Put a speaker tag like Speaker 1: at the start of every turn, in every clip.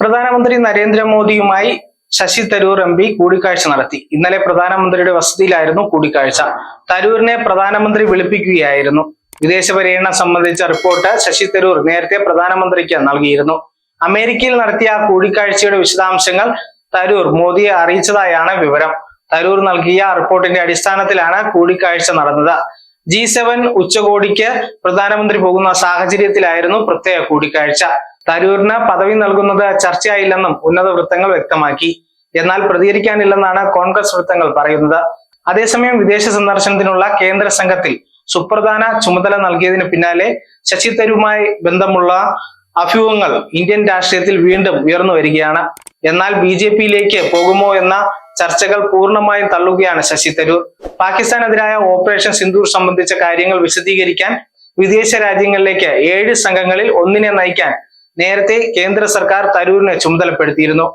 Speaker 1: പ്രധാനമന്ത്രി നരേന്ദ്രമോദിയുമായി Sasi Tharoor M P കൂടിക്കാഴ്ച നടത്തി ഇന്നലെ പ്രധാനമന്ത്രിയുടെ വസതിയിലായിരുന്നു കൂടിക്കാഴ്ച തരൂരിനെ പ്രധാനമന്ത്രി വിളിപ്പിക്കുകയായിരുന്നു വിദേശ പര്യടനം സംബന്ധിച്ച റിപ്പോർട്ട് ശശി തരൂർ നേരത്തെ പ്രധാനമന്ത്രിക്ക് നൽകിയിരുന്നു അമേരിക്കയിൽ നടത്തിയ കൂടിക്കാഴ്ചയുടെ വിശദാംശങ്ങൾ തരൂർ മോദിയെ അറിയിച്ചതായാണ് വിവരം തരൂർ നൽകിയ റിപ്പോർട്ടിന്റെ അടിസ്ഥാനത്തിലാണ് കൂടിക്കാഴ്ച നടന്നത് ജി സെവൻ ഉച്ചകോടിക്ക് പ്രധാനമന്ത്രി പോകുന്ന സാഹചര്യത്തിലായിരുന്നു പ്രത്യേക കൂടിക്കാഴ്ച തരൂരിന് പദവി നൽകുന്നത് ചർച്ചയായില്ലെന്നും ഉന്നത വൃത്തങ്ങൾ വ്യക്തമാക്കി എന്നാൽ പ്രതികരിക്കാനില്ലെന്നാണ് കോൺഗ്രസ് വൃത്തങ്ങൾ പറയുന്നത് അതേസമയം വിദേശ സന്ദർശനത്തിനുള്ള കേന്ദ്ര സംഘത്തിൽ സുപ്രധാന ചുമതല നൽകിയതിന് പിന്നാലെ ശശി തരൂരുമായി ബന്ധമുള്ള അഭ്യൂഹങ്ങൾ ഇന്ത്യൻ രാഷ്ട്രീയത്തിൽ വീണ്ടും ഉയർന്നു വരികയാണ് എന്നാൽ ബി ജെ പിയിലേക്ക് പോകുമോ എന്ന ചർച്ചകൾ പൂർണ്ണമായും തള്ളുകയാണ് ശശി തരൂർ പാകിസ്ഥാനെതിരായ ഓപ്പറേഷൻ സിന്ദൂർ സംബന്ധിച്ച കാര്യങ്ങൾ വിശദീകരിക്കാൻ വിദേശ രാജ്യങ്ങളിലേക്ക് ഏഴ് സംഘങ്ങളിൽ ഒന്നിനെ നയിക്കാൻ നേരത്തെ കേന്ദ്ര സർക്കാർ തരൂരിനെ ചുമതലപ്പെടുത്തിയിരുന്നു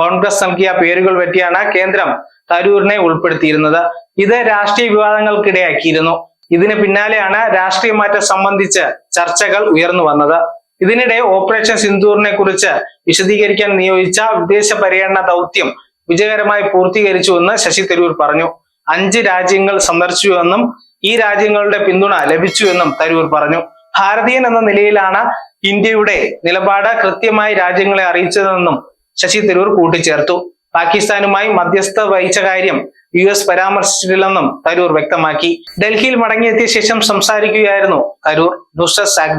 Speaker 1: കോൺഗ്രസ് നൽകിയ പേരുകൾ പറ്റിയാണ് കേന്ദ്രം തരൂരിനെ ഉൾപ്പെടുത്തിയിരുന്നത് ഇത് രാഷ്ട്രീയ വിവാദങ്ങൾക്കിടയാക്കിയിരുന്നു ഇതിന് പിന്നാലെയാണ് രാഷ്ട്രീയ മാറ്റം സംബന്ധിച്ച് ചർച്ചകൾ ഉയർന്നു വന്നത് ഇതിനിടെ ഓപ്പറേഷൻ സിന്ദൂറിനെ കുറിച്ച് വിശദീകരിക്കാൻ നിയോഗിച്ച വിദേശ പര്യടന ദൗത്യം വിജയകരമായി പൂർത്തീകരിച്ചുവെന്ന് ശശി തരൂർ പറഞ്ഞു അഞ്ച് രാജ്യങ്ങൾ സന്ദർശിച്ചുവെന്നും ഈ രാജ്യങ്ങളുടെ പിന്തുണ ലഭിച്ചുവെന്നും തരൂർ പറഞ്ഞു ഭാരതീയൻ എന്ന നിലയിലാണ് ഇന്ത്യയുടെ നിലപാട് കൃത്യമായി രാജ്യങ്ങളെ അറിയിച്ചതെന്നും ശശി തരൂർ കൂട്ടിച്ചേർത്തു പാകിസ്ഥാനുമായി മധ്യസ്ഥ വഹിച്ച കാര്യം യു എസ് പരാമർശിച്ചിട്ടില്ലെന്നും തരൂർ വ്യക്തമാക്കി ഡൽഹിയിൽ മടങ്ങിയെത്തിയ ശേഷം സംസാരിക്കുകയായിരുന്നു തരൂർ ന്യൂസ് ഡെസ്ക്